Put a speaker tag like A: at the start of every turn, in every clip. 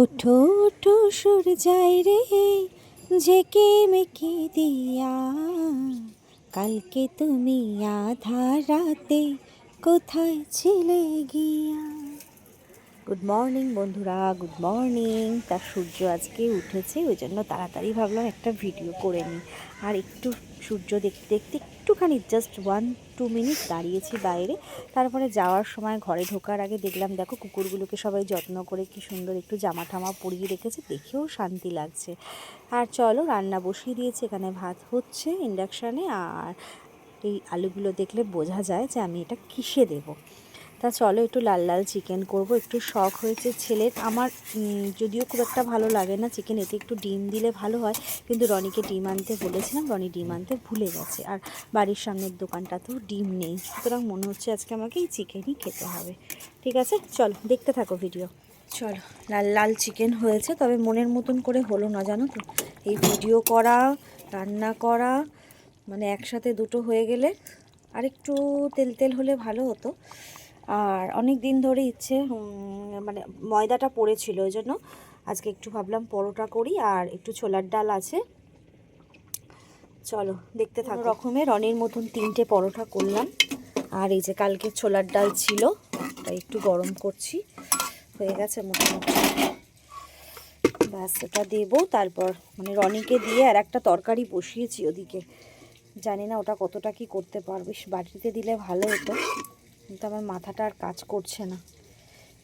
A: ওঠো ওঠো সুর যাই রে, ঝেকে মেকে দিয়া। কালকে তুমি আধা রাতে কোথায় ছিলে গিয়া? গুড মর্নিং বন্ধুরা। গুড মর্নিং তার সূর্য আজকে উঠেছে, ওই জন্য তাড়াতাড়ি ভাবলাম একটা ভিডিও করে নিই। আর একটু সূর্য দেখতে দেখতে একটুখানি জাস্ট ওয়ান টু মিনিট দাঁড়িয়েছি বাইরে। তারপরে যাওয়ার সময় ঘরে ঢোকার আগে দেখলাম, দেখো কুকুরগুলোকে সবাই যত্ন করে কি সুন্দর একটু জামা ঠামা পরিয়ে রেখেছে, দেখেও শান্তি লাগছে। আর চলো, রান্না বসিয়ে দিয়েছি, এখানে ভাত হচ্ছে ইন্ডাকশানে আর এই আলুগুলো দেখলে বোঝা যায় যে আমি এটা কিসে দেবো। তা চলো একটু লাল লাল চিকেন করব। একটু শখ হয়েছে ছেলের। আমার যদিও খুব একটা ভালো লাগে না চিকেন এতে একটু ডিম দিলে ভালো হয়। কিন্তু রনিকে ডিম আনতে বলেছিলাম, রনি ডিম আনতে ভুলে গেছে। আর বাড়ির সামনের দোকানটাতেও ডিম নেই। সুতরাং মনে হচ্ছে আজকে আমাকে এই চিকেনই খেতে হবে। ঠিক আছে? চলো, দেখতে থাকো ভিডিও চলো, লাল লাল চিকেন হয়েছে, তবে মনের মতন করে হলো না, জানো তো? এই ভিডিও করা, রান্না করা মানে একসাথে দুটো হয়ে গেলে আর একটু তেল তেল হলে ভালো হতো। আর অনেক দিন ধরে ইচ্ছে মানে ময়দাটা পড়েছিল ওই জন্য। আজকে একটু ভাবলাম পরোটা করি আর একটু ছোলার ডাল আছে। চলো, দেখতে থাকো। রকমের রনের মতন তিনটে পরোটা করলাম। আর এই যে কালকে ছোলার ডাল ছিল, তাই একটু গরম করছি। হয়ে গেছে মোটামুটি। ব্যাস ওটা দেবো। তারপর মানে রনিকে দিয়ে আর একটা তরকারি বসিয়েছি ওদিকে। জানি না ওটা কতটা কি করতে পারবে বাটিতে দিলে ভালো হতো। কিন্তু আমার মাথাটা আর কাজ করছে না।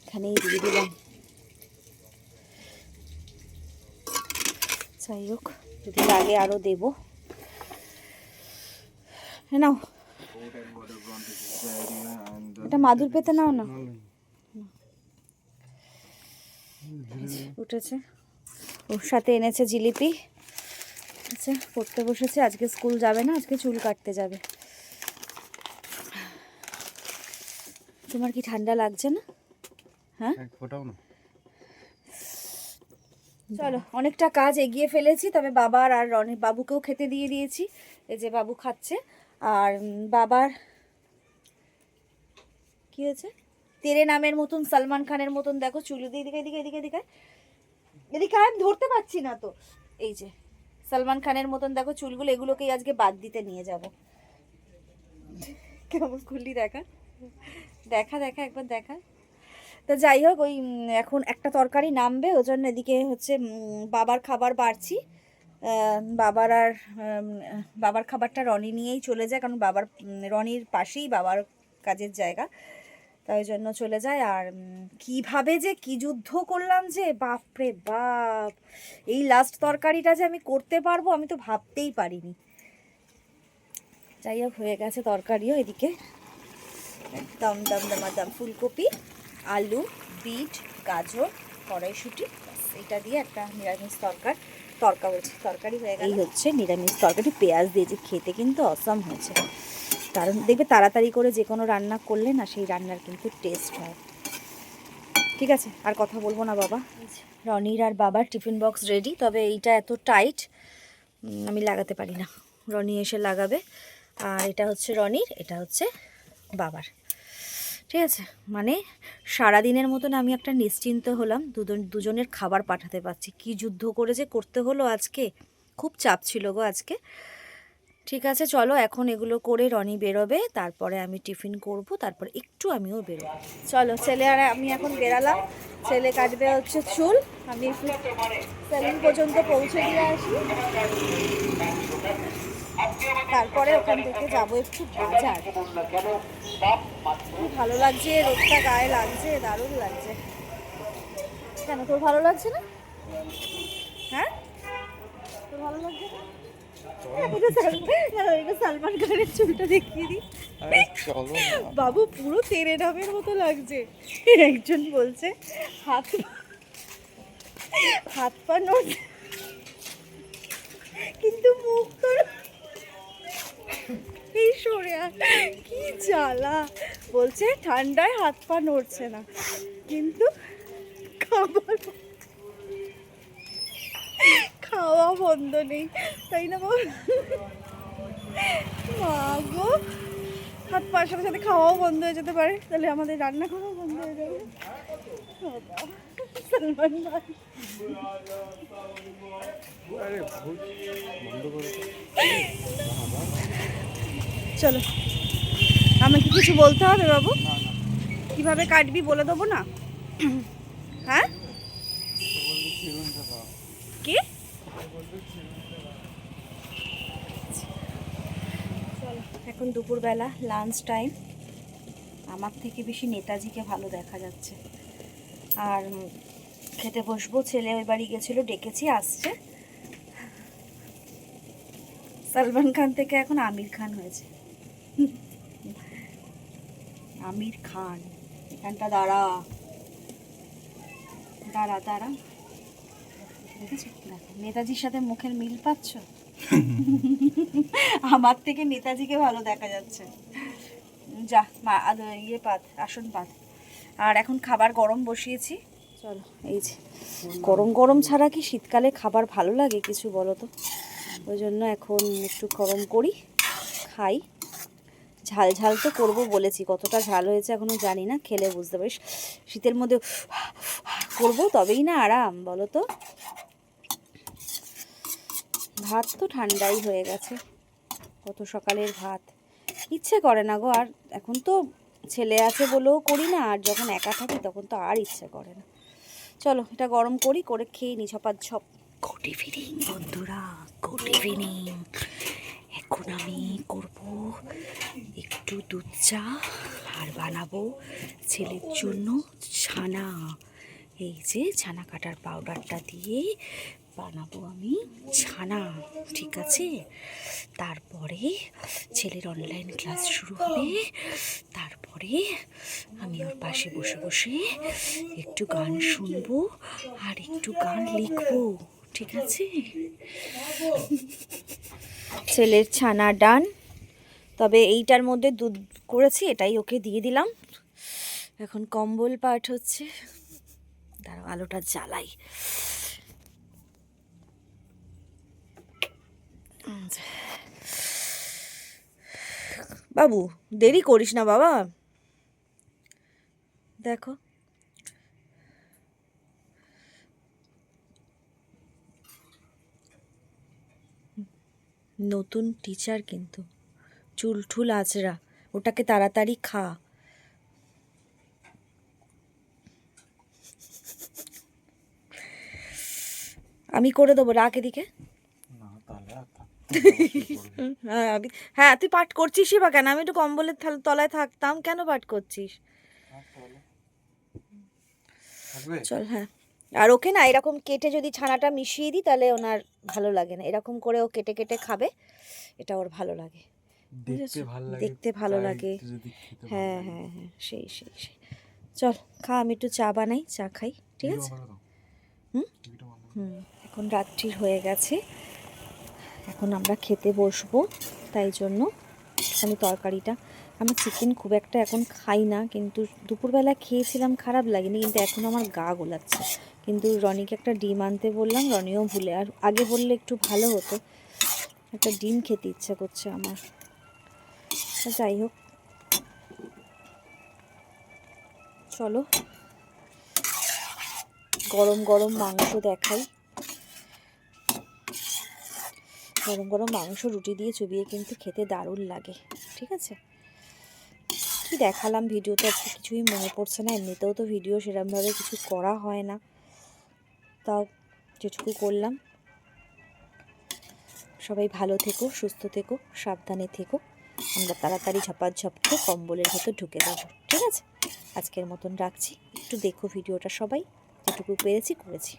A: এখানেই দিয়ে দিলাম। যাই হোক, যদি লাগে আরও দেবো। নাও। এটা মাদুর পেতে নাও না? উঠেছে। ওর সাথে এনেছে জিলিপি। আচ্ছা পড়তে বসেছে। আজকে স্কুল যাবে না, আজকে চুল কাটতে যাবে। তোমার কি ঠান্ডা লাগছে না? হ্যাঁ?
B: ফোটাও না।
A: চলো অনেকটা কাজ এগিয়ে ফেলেছি তবে বাবার আর রনি বাবুকেও খেতে দিয়ে দিয়েছি এই যে বাবু খাচ্ছে। আর বাবার কি হয়েছে? তেরে নামের মতন সালমান খানের মতন দেখো চুল এদিকে এদিকে এদিকে এদিকে এদিকে আমি ধরতে পারছি না তো। এই যে সালমান খানের মতন দেখো চুলগুলো এগুলোকেই আজকে বাদ দিতে নিয়ে যাব। কেমন খুললি দেখা। দেখা দেখা, একবার দেখা। তো যাই হোক, ওই এখন একটা তরকারি নামবে, ওই জন্য এদিকে হচ্ছে বাবার খাবার বাড়ছি। বাবার আর বাবার খাবারটা রনি নিয়েই চলে যায়, কারণ বাবার রনির পাশেই বাবার কাজের জায়গা। তাই জন্য চলে যায়, আর কীভাবে যে কি যুদ্ধ করলাম যে, বাপরে বাপ! এই লাস্ট তরকারিটা যে আমি করতে পারব, আমি তো ভাবতেই পারিনি। যাই হোক, হয়ে গেছে তরকারিও এদিকে। দম দম দমাদম ফুলকপি, আলু, বিট, গাজর, কড়াইশুঁটি এটা দিয়ে একটা নিরামিষ তরকার, তরকা বলছি, তরকারি হয়ে গেল। এই হচ্ছে নিরামিষ তরকারি, পেঁয়াজ দিয়ে যে খেতে কিন্তু অসম হয়েছে। কারণ দেখবে তাড়াতাড়ি করে যে কোনো রান্না করলে না সেই রান্নার কিন্তু টেস্ট হয়। ঠিক আছে, আর কথা বলব না বাবা। রনির আর বাবার টিফিন বক্স রেডি তবে এইটা এত টাইট আমি লাগাতে পারি না। রনি এসে লাগাবে। আর এটা হচ্ছে রনির, এটা হচ্ছে বাবার। ঠিক আছে? মানে সারাদিনের মতন আমি একটা নিশ্চিন্ত হলাম, দুজন, দুজনের খাবার পাঠাতে পারছি। কি যুদ্ধ করে যে করতে হলো আজকে? খুব চাপ ছিল গো আজকে। ঠিক আছে, চলো এখন এগুলো করে রনি বেরোবে, তারপরে আমি টিফিন করব, তারপর একটু আমিও বেরোবো। চলো, ছেলে আর আমি এখন বেরালাম। ছেলে কাটবে হচ্ছে চুল। আমি সেলুন পর্যন্ত পৌঁছে দিয়ে আসি। তারপরে ওখান থেকে যাব একটু বাজার। খুব ভালো লাগছে রোদটা গায়ে লাগছে দারুণ লাগছে। কেন তোর ভালো লাগছে না? হ্যাঁ? তোর ভালো লাগছে না? সালমান- খানের চুলটা দেখিয়ে দিই। বাবু পুরো তেরে নামের মতো লাগছে। একজন বলছে হাত হাত পা নড়ছে। কিন্তু মুখ তো এই সরে কি জ্বালা। বলছে, ঠান্ডায় হাত পা নড়ছে না। কিন্তু খাবার খাওয়া বন্ধ নেই। তাই না বল? মা গো। হাত পায়ের সাথে সাথে খাওয়াও বন্ধ হয়ে যেতে পারে। তাহলে আমাদের রান্না করাও বন্ধ হয়ে যাবে। সলমান ভাই।
B: আরে বন্ধ করে।
A: চলো। আমাকে কিছু বলতে হবে বাবু? কীভাবে কাটবি বলে দেবো না? হ্যাঁ? কি? এখন দুপুরবেলা লাঞ্চ টাইম আমার থেকে বেশি নেতাজিকে ভালো দেখা যাচ্ছে। আর খেতে বসবো, ছেলে ওই বাড়ি গেছিল, ডেকেছি, আসছে। সালমান খান থেকে এখন আমির খান হয়েছে। আমির খান। এখানটা দাঁড়া। দাঁড়া দাঁড়া। দেখেছ? দেখো নেতাজির সাথে মুখের মিল পাচ্ছ? আমার থেকে নেতাজিকে ভালো দেখা যাচ্ছে। যা মা ইয়ে পাত আসন পাত আর এখন খাবার গরম বসিয়েছি। চলো এই যে। গরম গরম ছাড়া কি শীতকালে খাবার ভালো লাগে কিছু বলো তো? ওই জন্য এখন একটু গরম করি খাই। ঝাল ঝাল তো করব বলেছি, কতটা ঝাল হয়েছে এখনও জানি না, খেলে বুঝতে পারিস। শীতের মধ্যে করব তবেই না আরাম, বলো তো? ভাত তো ঠান্ডাই হয়ে গেছে কত সকালের ভাত। ইচ্ছে করে না গো, আর এখন তো ছেলে আছে বলেও করি না, আর যখন একা থাকি তখন তো আর ইচ্ছে করে না। চলো, এটা গরম করি, করে খেয়ে নি ছপাত ছপ গুড ইভিনিং, বন্ধুরা, গুড ইভিনিং। এখন আমি করব একটু দুধ চা আর বানাবো ছেলের জন্য ছানা। এই যে ছানা কাটার পাউডারটা দিয়ে বানাবো আমি ছানা, ঠিক আছে? তারপরে ছেলের অনলাইন ক্লাস শুরু হবে। তারপরে আমি ওর পাশে বসে বসে একটু গান শুনব আর একটু গান লিখব, ঠিক আছে? ছেলের ছানা ডান। তবে এইটার মধ্যে দুধ করেছি, এটাই ওকে দিয়ে দিলাম। এখন কম্বল পাঠ হচ্ছে। দাঁড়াও, আলোটা জ্বালাই। বাবু, দেরি করিস না বাবা। দেখো। নতুন টিচার কিন্তু। চুল ঠুল আচরা ওটাকে তাড়াতাড়ি খা। আমি করে দেবো রাখ এদিকে। হ্যাঁ আমি হ্যাঁ তুই পাঠ করছিসই বা কেন? আমি একটু কম্বলের তলায় থাকতাম কেন পাঠ করছিস?
B: থাকবে?
A: চল হ্যাঁ। আর ওকে না এরকম কেটে যদি ছানাটা মিশিয়ে দিই তাহলে ওনার ভালো লাগে না। এরকম করে ও কেটে কেটে খাবে এটা ওর ভালো লাগে।
B: দেখতে? ভালো লাগে
A: দেখতে ভালো লাগে। হ্যাঁ হ্যাঁ হ্যাঁ সেই সেই সেই। চল খা আমি একটু চা বানাই চা খাই ঠিক আছে? হুম? হুম এখন রাত্রির হয়ে গেছে। এখন আমরা খেতে বসবো তাই জন্য আমি তরকারিটা আমি চিকেন খুব একটা এখন খাই না, কিন্তু দুপুরবেলা খেয়েছিলাম, খারাপ লাগেনি, কিন্তু এখন আমার গা গোলাচ্ছে। কিন্তু রনিকে একটা ডিম আনতে বললাম, রনিও ভুলে, আর আগে বললে একটু ভালো হতো। একটা ডিম খেতে ইচ্ছা করছে আমার। যাই হোক। চলো। গরম গরম মাংস দেখাই। গরম গরম মাংস রুটি দিয়ে চুবিয়ে কিন্তু খেতে দারুণ লাগে, ঠিক আছে? কি দেখালাম? ভিডিওতে আজকে কিছুই মনে পড়ছে না। এমনিতেও তো ভিডিও সেরকমভাবে কিছু করা হয় না। তাও যেটুকু করলাম। সবাই ভালো থেকো, সুস্থ থেকো, সাবধানে থেকো। আমরা তাড়াতাড়ি ঝপাঝপ ঝপকে কম্বলের ভেতর ঢুকে যাব, ঠিক আছে? আজকের মতন রাখছি। একটু দেখো ভিডিওটা সবাই। যেটুকু পেরেছি করেছি।